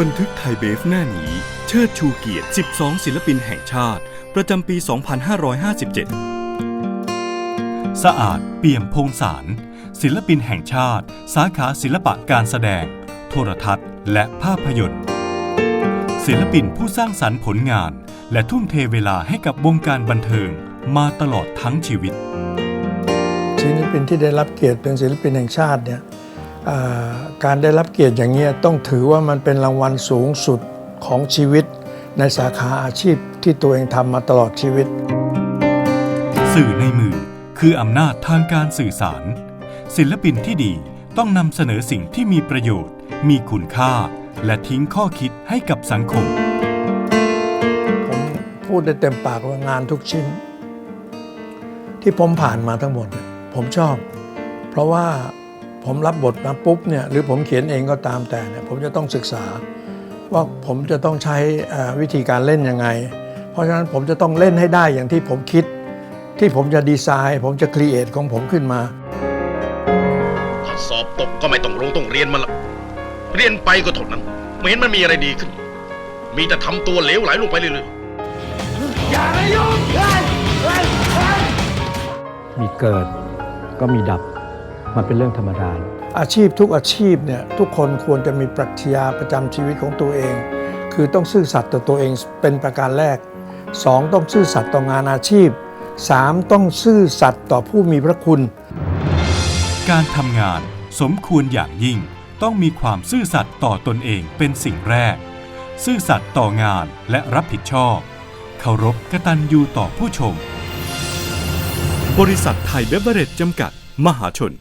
บันทึกไทยเบฟหน้านี้ เชิดชูเกียรติ 12 ศิลปินแห่งชาติ ประจำปี 2557 สะอาดเปี่ยมพงสาร ศิลปินแห่งชาติ สาขาศิลปะการแสดง โทรทัศน์ และภาพยนตร์ ศิลปินผู้สร้างสรรค์ผลงาน และทุ่มเทเวลาให้กับวงการบันเทิงมาตลอดทั้งชีวิต ศิลปินที่ได้รับเกียรติเป็นศิลปินแห่งชาติเนี่ย การได้รับเกียรติอย่างเงี้ยต้องถือว่ามันเป็นรางวัลสูงสุดของชีวิต ในสาขาอาชีพที่ตัวเองทำมาตลอดชีวิต สื่อในมือคืออำนาจทางการสื่อสาร ศิลปินที่ดีต้องนำเสนอสิ่งที่มีประโยชน์ มีคุณค่า และทิ้งข้อคิดให้กับสังคม ผมพูดได้เต็มปากว่างานทุกชิ้น ที่ผมผ่านมาทั้งหมดเนี่ยผมชอบ เพราะว่า ผมรับบทมาปุ๊บเนี่ยหรือผมเขียนเองก็ตามแต่เนี่ยผมจะต้องศึกษา ว่าผมจะต้องใช้เอ่อวิธีการเล่นยังไง เพราะฉะนั้นผมจะต้องเล่นให้ได้อย่างที่ผมคิด ที่ผมจะดีไซน์ ผมจะครีเอทของผมขึ้นมาถ้าสอบตกก็ไม่ต้องลงต้องเรียนมันละเรียนไปก็เท่านั้นไม่เห็นมันมีอะไรดีขึ้น มีแต่ทำตัวเหลวไหลลงไปเรื่อยๆมีเกิดก็มีดับ มันเป็นเรื่องธรรมดา อาชีพทุกอาชีพเนี่ยทุกคนควรจะมีปรัชญาประจำชีวิตของตัวเอง คือต้องซื่อสัตย์ต่อตัวเองเป็นประการแรก 2. ต้องซื่อสัตย์ต่องานอาชีพ 3. ต้องซื่อสัตย์ต่อผู้มีพระคุณ การทำงานสมควรอย่างยิ่ง ต้องมีความซื่อสัตย์ต่อตนเองเป็นสิ่งแรก ซื่อสัตย์ต่องานและรับผิดชอบเคารพกตัญญูต่อผู้ชม บริษัทไทยเบเวอเรจจำกัด มหาชน